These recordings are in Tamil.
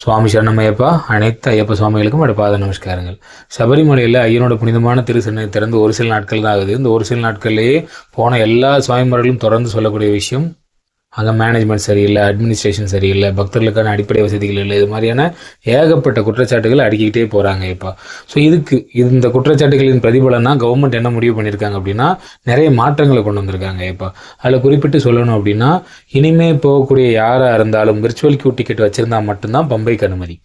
சுவாமி சரணமையப்பா அனைத்து ஐயப்ப சுவாமிகளுக்கும் என்னோட பாத நமஸ்காரங்கள். சபரிமலையில் ஐயனோட புனிதமான திருசனை திறந்து ஒரு சில நாட்கள் தான் ஆகுது. இந்த ஒரு சில நாட்கள்லேயே போன எல்லா சுவாமிமார்களும் தொடர்ந்து சொல்லக்கூடிய விஷயம் அங்கே மேனேஜ்மெண்ட் சரியில்லை அட்மினிஸ்ட்ரேஷன் சரியில்லை பக்தர்களுக்கான அடிப்படை வசதிகள் இல்லை இது மாதிரியான ஏகப்பட்ட குற்றச்சாட்டுகள் அடுக்கிக்கிட்டே போகிறாங்க இப்போ. ஸோ இதுக்கு இந்த குற்றச்சாட்டுகளின் பிரதிபலனா கவர்மெண்ட் என்ன முடிவு பண்ணியிருக்காங்க அப்படின்னா நிறைய மாற்றங்களை கொண்டு வந்திருக்காங்க இப்போ. அதில் குறிப்பிட்டு சொல்லணும் அப்படின்னா இனிமேல் போகக்கூடிய யாராக இருந்தாலும் விர்ச்சுவல் கியூ டிக்கெட் வச்சுருந்தா மட்டும்தான் பம்பைக்கு அனுமதி.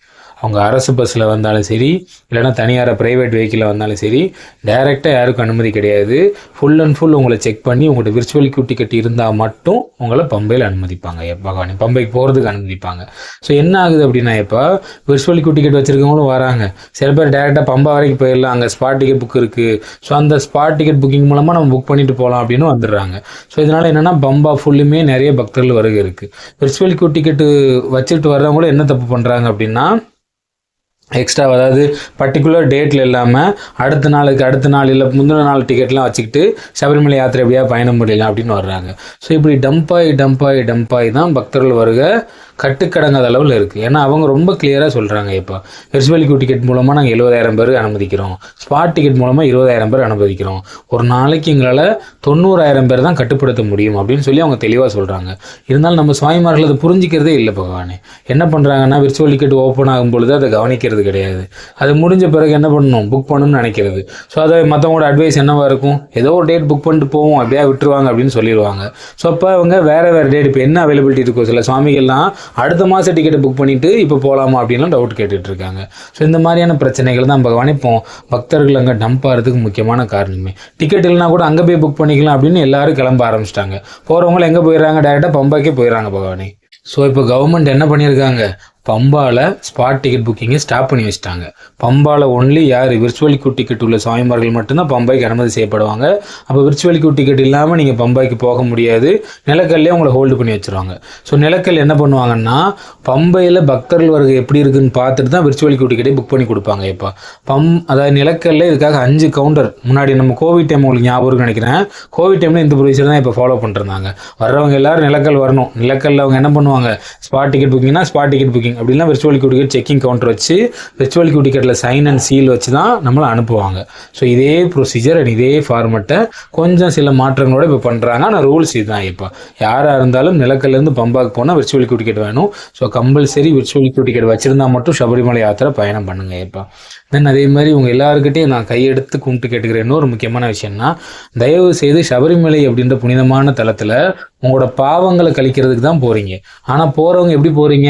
அவங்க அரசு பஸ்ஸில் வந்தாலும் சரி இல்லைன்னா தனியார் ப்ரைவேட் வெஹிக்கிளில் வந்தாலும் சரி டைரெக்டாக யாருக்கும் அனுமதி கிடையாது. ஃபுல் அண்ட் ஃபுல் உங்களை செக் பண்ணி உங்கள்கிட்ட விர்ச்சுவல் கியூ டிக்கெட் இருந்தால் மட்டும் உங்களை பம்பையில் அனுமதிப்பாங்க. பகவானி பம்பைக்கு போகிறதுக்கு அனுமதிப்பாங்க. ஸோ என்ன ஆகுது அப்படின்னா இப்போ விர்ச்சுவல் கியூ டிக்கெட் வச்சுருக்கவங்களும் வராங்க. சில பேர் டேரெக்டாக பம்பா வரைக்கும் போயிடலாம். அங்கே ஸ்பாட் டிக்கெட் புக் இருக்குது ஸோ அந்த ஸ்பாட் டிக்கெட் புக்கிங் மூலமாக நம்ம புக் பண்ணிட்டு போகலாம் அப்படின்னு வந்துடுறாங்க. ஸோ இதனால் என்னென்னா பம்பா ஃபுல்லுமே நிறைய பக்தர்கள் வருகை இருக்குது விர்ச்சுவல் கியூ டிக்கெட்டு வச்சுட்டு வர்றவங்களும் என்ன தப்பு பண்ணுறாங்க அப்படின்னா எக்ஸ்ட்ரா அதாவது பர்டிகுலர் டேட்டில் இல்லாமல் அடுத்த நாளுக்கு அடுத்த நாள் இல்லை முந்தின நாள் டிக்கெட்லாம் வச்சுக்கிட்டு சபரிமலை யாத்திரை எப்படியா பயணம் முடியலாம் அப்படின்னு வர்றாங்க. ஸோ இப்படி டம்பாய் டம்பாய் டம்பாய் தான் பக்தர்கள் வருக. கட்டுக்கடங்காத அளவில் இருக்குது ஏன்னா அவங்க ரொம்ப கிளியராக சொல்கிறாங்க இப்போ. விர்ச்சுவல் டிக்கெட் மூலமாக நாங்கள் எழுபதாயிரம் பேர் அனுமதிக்கிறோம். ஸ்பாட் டிக்கெட் மூலமாக இருபதாயிரம் பேர் அனுமதிக்கிறோம். ஒரு நாளைக்கு எங்களால் தொண்ணூறாயிரம் பேர் தான் கட்டுப்படுத்த முடியும் அப்படின்னு சொல்லி அவங்க தெளிவாக சொல்கிறாங்க இருந்தாலும் நம்ம சுவாமிமார்கள் அதை புரிஞ்சிக்கிறதே இல்லை பகவானே. என்ன பண்ணுறாங்கன்னா விர்ச்சுவல் டிக்கெட் ஓப்பன் ஆகும் பொழுது அதை கவனிக்கிறது கிடையாது. அது முடிஞ்ச பிறகு என்ன பண்ணணும்? புக் பண்ணணும்னு நினைக்கிறது. ஸோ அதை மற்றவங்களோட அட்வைஸ் என்னவாக இருக்கும்? ஏதோ ஒரு டேட் புக் பண்ணிட்டு போவோம். அப்படியே விட்டுருவாங்க அப்படின்னு சொல்லிடுவாங்க. ஸோ அப்போ அவங்க வேறு வேறு டேட் இப்போ என்ன அவைலபிலிட்டி இருக்கும் சில சுவாமிகள்லாம் அடுத்த மாதம் டிக்கெட்டை புக் பண்ணிவிட்டு இப்போ போகலாமா அப்படின்லாம் டவுட் கேட்டுட்ருக்காங்க ஸோ இந்த மாதிரியான பிரச்சனைகள் தான் நம்ம கவனிப்போம் பக்தர்கள் அங்கே டம்ப் ஆகிறதுக்கு முக்கியமான காரணமே. டிக்கெட் இல்லைனா கூட அங்கே போய் புக் பண்ணிக்கலாம் அப்படின்னு எல்லாரும் கிளம்ப ஆரம்பிச்சிட்டாங்க. போகிறவங்களும் எங்கே போயிடுறாங்க? டேரெக்டாக பம்பாய்க்கே போயிடுறாங்க பகவானே. ஸோ இப்போ கவர்மெண்ட் என்ன பண்ணியிருக்காங்க? பம்பால ஸ்பாட் டிக்கெட் புக்கிங்கை ஸ்டாப் பண்ணி வச்சிட்டாங்க. பம்பால ஒன்லி யார்? விர்ச்சுவல் கியூ டிக்கெட் உள்ள சுவாமிமார்கள் மட்டும்தான் பம்பாய்க்கு அனுமதி செய்யப்படுவாங்க. அப்போ விர்ச்சுவல் கியூ டிக்கெட் இல்லாமல் நீங்கள் பம்பாய்க்கு போக முடியாது. நிலக்கல்லே உங்களை ஹோல்டு பண்ணி வச்சிருவாங்க. ஸோ நிலக்கல் என்ன பண்ணுவாங்கன்னா பம்பையில் பக்தர்கள் வருகை எப்படி இருக்குன்னு பார்த்துட்டு தான் விர்ச்சுவல் கியூ டிக்கெட்டை புக் பண்ணி கொடுப்பாங்க இப்போ. பம் அதாவது நிலக்கல்ல இதுக்காக அஞ்சு கவுண்டர் முன்னாடி நம்ம கோவிட் டைம் உங்களுக்கு ஞாபகம் நினைக்கிறேன். கோவிட் டைமில் இந்த ப்ரொசீஜர் தான் இப்போ ஃபாலோ பண்ணிருந்தாங்க வர்றவங்க எல்லாரும் நிலக்கல் வரணும். நிலக்கல்ல அவங்க என்ன பண்ணுவாங்க? ஸ்பாட் டிக்கெட் புக்கிங்னா ஸ்பாட் டிக்கெட் புக்கிங் அப்படின்னா virtual queue ticket checking counter வச்சு விர்ச்சுவல் கியூ டிக்கெட்டில் சைன் அண்ட் சீல் வச்சு தான் நம்மளை அனுப்புவாங்க. ஸோ இதே ப்ரொசீஜர் அண்ட் இதே ஃபார்மெட்டை கொஞ்சம் சில மாற்றங்களோட இப்போ பண்ணுறாங்க ஆனால் ரூல்ஸ் இதுதான் இப்போ. யாராக இருந்தாலும் நிலக்கல்லேருந்து பம்பாக்கு போனால் விர்ச்சுவல் கியூ டிக்கெட் வேணும். So compulsory virtual queue ticket வச்சுருந்தா மட்டும் சபரிமலை யாத்திரை பயணம் பண்ணுங்க இப்போ. தென் அதே மாதிரி உங்கள் எல்லாருக்கிட்டையும் நான் கையெடுத்து கும்பிட்டு கேட்டுக்கிறேன். இன்னொரு முக்கியமான விஷயம்னா தயவு செய்து சபரிமலை அப்படின்ற புனிதமான தலத்தில் உங்களோட பாவங்களை கழிக்கிறதுக்கு தான் போகிறீங்க ஆனால் போகிறவங்க எப்படி போகிறீங்க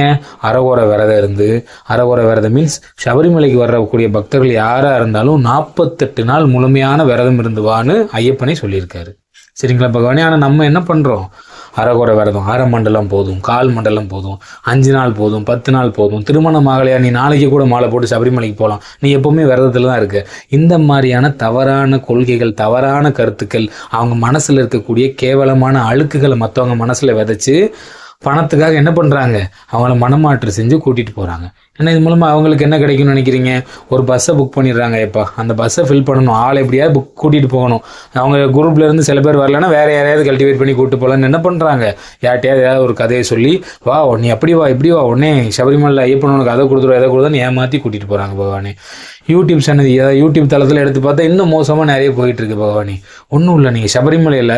அரகோர விரதம் இருந்து அரகோர விரதம் மீன்ஸ் சபரிமலைக்கு வரக்கூடிய பக்தர்கள் யாராக இருந்தாலும் நாற்பத்தெட்டு நாள் முழுமையான விரதம் இருந்து வான்னு ஐயப்பனே சொல்லியிருக்காரு. சரிங்களா பகவானே? ஆனால் நம்ம என்ன பண்ணுறோம் அறகுறை விரதம். அரை மண்டலம் போதும் கால் மண்டலம் போதும் அஞ்சு நாள் போதும் பத்து நாள் போதும். திருமணம் ஆகலையா? நீ நாளைக்கு கூட மாலை போட்டு சபரிமலைக்கு போகலாம் நீ எப்போவுமே விரதத்தில் தான் இருக்க. இந்த மாதிரியான தவறான கொள்கைகள் தவறான கருத்துக்கள் அவங்க மனசில் இருக்கக்கூடிய கேவலமான அழுக்குகளை மற்றவங்க மனசில் விதைச்சு பணத்துக்காக என்ன பண்ணுறாங்க அவங்கள மனமாற்று செஞ்சு கூட்டிகிட்டு போகிறாங்க ஆனால் இது மூலமாக அவங்களுக்கு என்ன கிடைக்கும்னு நினைக்கிறீங்க? ஒரு பஸ்ஸை புக் பண்ணிடுறாங்க எப்பா. அந்த பஸ்ஸை ஃபில் பண்ணணும். ஆள் எப்படியாவது புக் கூட்டிகிட்டு போகணும். அவங்க குரூப்லேருந்து சில பேர் வரலன்னா வேறு யாரையாவது கல்டிவேட் பண்ணி கூட்டு போகலான்னு என்ன பண்ணுறாங்க யார்ட்டையாவது ஏதாவது ஒரு கதையை சொல்லி வா நீ அப்படி வா இப்படி வா உடனே சபரிமலை ஐயப்பன் உனக்கு அதை கொடுத்துருவோம் எதை கொடுத்தோன்னு ஏமாற்றி கூட்டிகிட்டு போகிறாங்க பகவானே. யூடியூப் சேனல் ஏதாவது யூடியூப் தளத்தில் எடுத்து பார்த்தா இன்னும் மோசமாக நிறைய போயிட்டுருக்கு பகவானி. ஒன்றும் இல்லை நீங்கள் சபரிமலையில்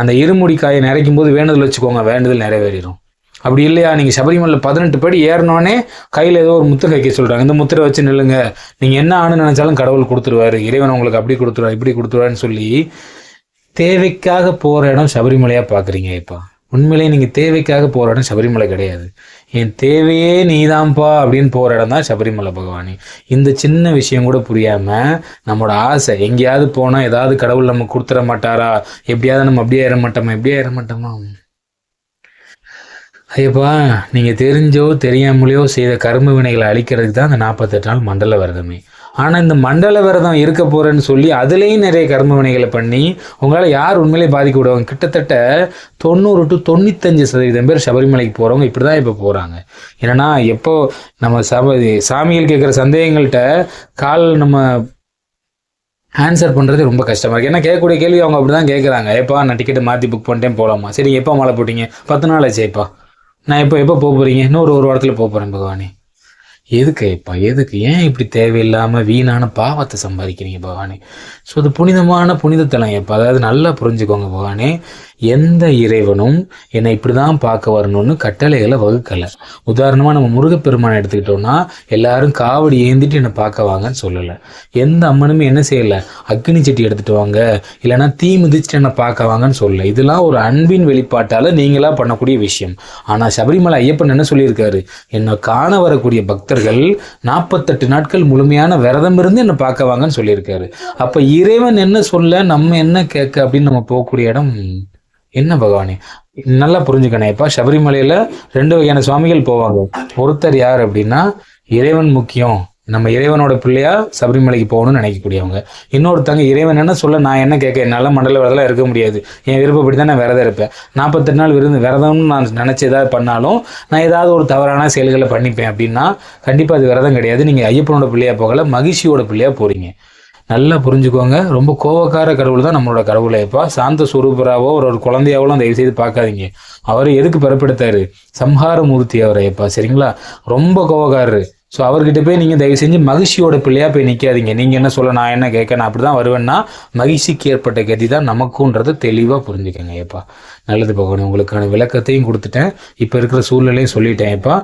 அந்த இருமுடி காயை நிறைக்கும் போது வேண்டுதல் வச்சுக்கோங்க. வேண்டுதல் நிறைவேறிடும் அப்படி இல்லையா? நீங்கள் சபரிமலை பதினெட்டு படி ஏறினோடனே கையில் ஏதோ ஒரு முத்திரை வைக்க சொல்கிறாங்க இந்த முத்திரை வச்சு நில்லுங்க. நீங்கள் என்ன ஆணுன்னு நினச்சாலும் கடவுள் கொடுத்துருவாரு. இறைவன் உங்களுக்கு அப்படி கொடுத்துருவா இப்படி கொடுத்துருவாருன்னு சொல்லி தேவைக்காக போகிற இடம் சபரிமலையாக பார்க்குறீங்க இப்போ. உண்மையிலேயே நீங்கள் தேவைக்காக போகிற இடம் சபரிமலை கிடையாது. என் தேவையே நீதான்ப்பா அப்படின்னு போகிற இடம் தான் சபரிமலை பகவானி. இந்த சின்ன விஷயம் கூட புரியாமல் நம்மளோட ஆசை எங்கேயாவது போனால் ஏதாவது கடவுள் நம்ம கொடுத்துட மாட்டாரா? எப்படியாவது நம்ம அப்படியே ஏற மாட்டோமா? எப்படியே ஏற மாட்டோமா? ஐயப்பா நீங்கள் தெரிஞ்சோ தெரியாமலையோ செய்த கர்ம வினைகளை அழிக்கிறதுக்கு தான் அந்த நாற்பத்தெட்டு நாள் மண்டல விரதமே ஆனால் இந்த மண்டல விரதம் இருக்க போகிறேன்னு சொல்லி அதுலேயும் நிறைய கர்ம வினைகளை பண்ணி உங்களால் யார் உண்மையிலே பாதிக்க விடுவாங்க? கிட்டத்தட்ட தொண்ணூறு டு தொண்ணூத்தஞ்சு சதவீதம் பேர் சபரிமலைக்கு போகிறவங்க இப்படி தான் இப்போ போகிறாங்க ஏன்னா எப்போ நம்ம சப சாமிகள் கேட்குற சந்தேகங்கள்கிட்ட கால் நம்ம ஆன்சர் பண்ணுறது ரொம்ப கஷ்டமாக இருக்குது ஏன்னா கேட்கக்கூடிய கேள்வி அவங்க அப்படி தான் கேட்குறாங்க. எப்பா நான் டிக்கெட்டை மாற்றி புக் பண்ணிட்டேன் போகலாமா சரி எப்போ மழை போட்டீங்க? பத்து நாள் ஆச்சு நான் இப்போ எப்போ போக போகிறீங்க இன்னும் ஒரு ஒரு வாரத்தில் போக போகிறேன் பகவானி. எதுக்கு இப்போ? எதுக்கு? ஏன் இப்படி தேவையில்லாம வீணான பாவத்தை சம்பாதிக்கிறீங்க பகவானே? ஸோ அது புனிதமான புனிதத்தலம் எப்போ? அதாவது நல்லா புரிஞ்சுக்கோங்க பகவானே. எந்த இறைவனும் என்னை இப்படிதான் பார்க்க வரணும்னு கட்டளைகளை வகுக்கலை. உதாரணமாக நம்ம முருகப்பெருமானை எடுத்துக்கிட்டோம்னா எல்லாரும் காவடி ஏந்திட்டு என்னை பார்க்க வாங்கன்னு சொல்லலை. எந்த அம்மனுமே என்ன செய்யலை? அக்னி சட்டி எடுத்துட்டு வாங்க இல்லைன்னா தீ மிதிச்சுட்டு என்னை பார்க்க வாங்கன்னு சொல்லலை. இதெல்லாம் ஒரு அன்பின் வெளிப்பாட்டால் நீங்களா பண்ணக்கூடிய விஷயம். ஆனால் சபரிமலை ஐயப்பன் என்ன சொல்லியிருக்காரு? என்னை காண வரக்கூடிய பக்தர்கள் நாற்பத்தெட்டு நாட்கள் முழுமையான விரதம் இருந்து என்னை பார்க்க வாங்கன்னு சொல்லியிருக்காரு. அப்போ இறைவன் என்ன சொல்ல நம்ம என்ன கேட்க அப்படின்னு நம்ம போகக்கூடிய இடம் என்ன பகவானே? நல்லா புரிஞ்சுக்கணும். இப்போ சபரிமலையில ரெண்டு வகையான சுவாமிகள் போவாங்க. ஒருத்தர் யார் அப்படின்னா இறைவன் முக்கியம். நம்ம இறைவனோட பிள்ளையா சபரிமலைக்கு போகணும்னு நினைக்கக்கூடியவங்க. இன்னொருத்தங்க இறைவன் என்ன சொல்ல நான் என்ன கேட்க என்னால் மண்டல விரதெல்லாம் இருக்க முடியாது. என் விருப்பப்படி தான் நான் விரதம் இருப்பேன். நாற்பத்தெட்டு நாள் விருந்து விரதம்னு நான் நினச்சி ஏதாவது பண்ணாலும் நான் ஏதாவது ஒரு தவறான செயல்களை பண்ணிப்பேன் அப்படின்னா கண்டிப்பாக அது விரதம் கிடையாது. நீங்கள் ஐயப்பனோட பிள்ளையா போகல மகிழ்ச்சியோட பிள்ளையா போறீங்க. நல்லா புரிஞ்சுக்கோங்க. ரொம்ப கோவக்கார கடவுள் தான் நம்மளோட கடவுளை. இப்போ சாந்த சுரூபராவோ ஒரு ஒரு குழந்தையாவோ தயவு செய்து பார்க்காதீங்க. அவர் எதுக்கு பிறப்பெடுத்தாரு? சம்ஹார மூர்த்தி அவரை. எப்பா சரிங்களா? ரொம்ப கோவக்காரரு. ஸோ அவர்கிட்ட போய் நீங்கள் தயவு செஞ்சு மகிழ்ச்சியோட பிள்ளையா போய் நிற்காதீங்க நீங்கள் என்ன சொல்ல நான் என்ன கேட்க நான் அப்படி தான் வருவேன்னா மகிழ்ச்சிக்கு ஏற்பட்ட கதி தான் நமக்குன்றதை தெளிவாக புரிஞ்சுக்கங்க ஏப்பா. நல்லது பகவான் உங்களுக்கான விளக்கத்தையும் கொடுத்துட்டேன். இப்போ இருக்கிற சூழ்நிலையும் சொல்லிட்டேன் ஏப்பா.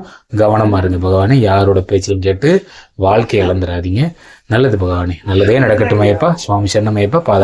கவனமாக இருங்க பகவானே யாரோட பேச்சையும் கேட்டு வாழ்க்கை இழந்துடாதீங்க நல்லது பகவானே நல்லதே நடக்கட்டும் ஐயப்பா சுவாமி சரணம் ஐயப்பா பாத